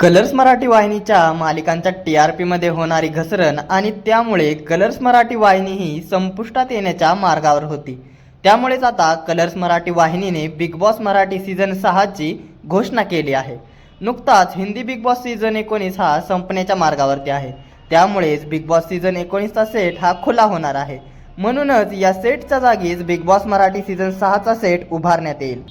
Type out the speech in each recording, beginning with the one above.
Colours Marathi वाहिनीच्या मालिकांच्या T R पीमध्ये होणारी घसरण आणि त्यामुळे कलर्स मराठी वाहिनी ही संपुष्टात येण्याच्या मार्गावर होती. त्यामुळेच आता कलर्स मराठी वाहिनीने बिग बॉस मराठी सीझन सहाची घोषणा केली आहे. नुकताच हिंदी बिग बॉस सीझन एकोणीस हा संपण्याच्या मार्गावरती आहे. त्यामुळेच बिग बॉस सीझन एकोणीसचा सेट हा खुला होणार आहे. म्हणूनच या सेटच्या जागीच बिग बॉस मराठी सीझन सहाचा सेट उभारण्यात येईल.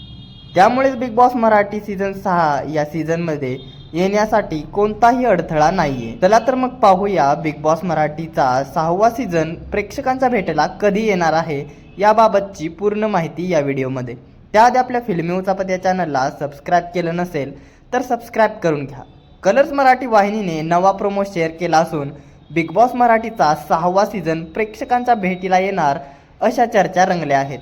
त्यामुळेच बिग बॉस मराठी सीझन सहा या सीझनमध्ये येण्यासाठी कोणताही अडथळा नाहीये. चला तर मग पाहूया बिग बॉस मराठीचा सहावा सीझन प्रेक्षकांच्या भेटीला कधी येणार आहे याबाबतची पूर्ण माहिती या व्हिडिओमध्ये. त्याआधी आपल्या फिल्मी उचापत या चॅनलला सबस्क्राईब केलं नसेल तर सबस्क्राईब करून घ्या. कलर्स मराठी वाहिनीने नवा प्रोमो शेअर केला असून बिग बॉस मराठीचा सहावा सीझन प्रेक्षकांच्या भेटीला येणार अशा चर्चा रंगल्या आहेत.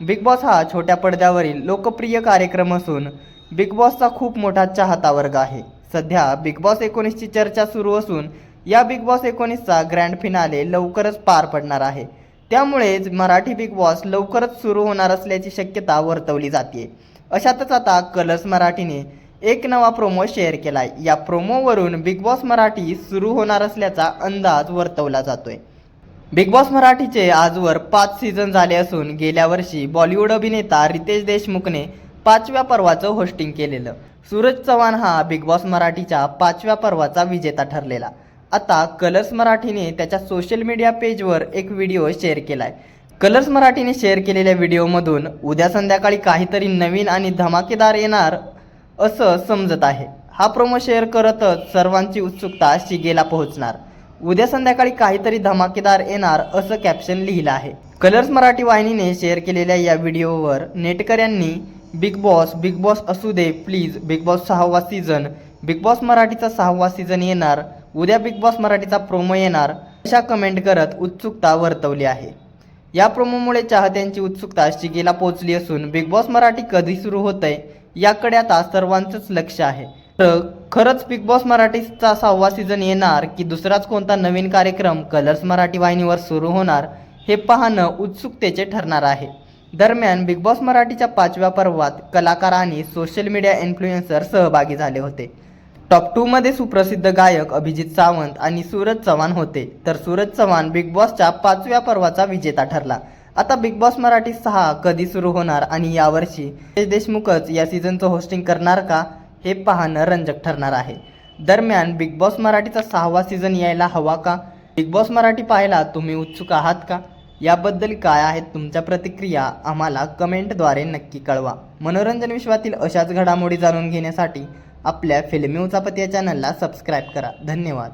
बिग बॉस हा छोट्या पडद्यावरील लोकप्रिय कार्यक्रम असून बिग बॉसचा खूप मोठा चाहता वर्ग आहे. सध्या बिग बॉस एकोणीसची चर्चा सुरू असून या बिग बॉस एकोणीसचा ग्रँड फिनाले लवकरच पार पडणार आहे. त्यामुळेच मराठी बिग बॉस लवकरच सुरू होणार असल्याची शक्यता वर्तवली जाते अशातच आता कलर्स मराठीने एक नवा प्रोमो शेअर केलाय. या प्रोमोवरून बिग बॉस मराठी सुरू होणार असल्याचा अंदाज वर्तवला जातोय. बिग बॉस मराठीचे आजवर पाच सीझन झाले असून गेल्या वर्षी बॉलिवूड अभिनेता रितेश देशमुखने पाचव्या पर्वाचं होस्टिंग केलेलं. सूरज चव्हाण हा बिग बॉस मराठीच्या पाचव्या पर्वाचा विजेता ठरलेला. आता कलर्स मराठीने त्याच्या सोशल मीडिया पेजवर एक व्हिडिओ शेअर केला आहे कलर्स मराठीने शेअर केलेल्या व्हिडिओमधून उद्या संध्याकाळी काहीतरी नवीन आणि धमाकेदार येणार असं समजत आहे. हा प्रोमो शेअर करतच सर्वांची उत्सुकता शिगेला पोहोचणार. उद्या संध्याकाळी काहीतरी धमाकेदार येणार असं कॅप्शन लिहिलं आहे. कलर्स मराठी वाहिनीने शेअर केलेल्या या व्हिडिओवर नेटकऱ्यांनी बिग बॉस बिग बॉस असू दे प्लीज बिग बॉस सहावा सीझन बिग बॉस मराठीचा सहावा सीझन येणार. उद्या बिग बॉस मराठीचा प्रोमो येणार. अशा कमेंट करत उत्सुकता वर्तवली आहे. या प्रोमोमुळे चाहत्यांची उत्सुकता शिगेला पोहोचली असून बिग बॉस मराठी कधी सुरू होतंय याकडे आता सर्वांचंच लक्ष आहे. तर खरंच बिग बॉस मराठीचा सहावा सीझन येणार की दुसराच कोणता नवीन कार्यक्रम कलर्स मराठी वाहिनीवर सुरू होणार हे पाहणं उत्सुकतेचे ठरणार आहे. दरम्यान बिग बॉस मराठीच्या पाचव्या पर्वात कलाकार आणि सोशल मीडिया इन्फ्लुएन्सर सहभागी झाले होते. टॉप टूमध्ये सुप्रसिद्ध गायक अभिजित सावंत आणि सूरज चव्हाण होते. तर सूरज चव्हाण बिग बॉसच्या पाचव्या पर्वाचा विजेता ठरला. आता बिग बॉस मराठी सहा कधी सुरू होणार आणि यावर्षी रितेश देशमुखच या सीझनचं होस्टिंग करणार का हे पाहणं रंजक ठरणार आहे. दरम्यान बिग बॉस मराठीचा सहावा सीझन यायला हवा का? बिग बॉस मराठी पाहायला तुम्ही उत्सुक आहात का? याबद्दल काय आहेत तुमच्या प्रतिक्रिया आम्हाला कमेंटद्वारे नक्की कळवा. मनोरंजन विश्वातील अशाच घडामोडी जाणून घेण्यासाठी आपल्या फिल्मी उचापत या चॅनलला सबस्क्राईब करा. धन्यवाद.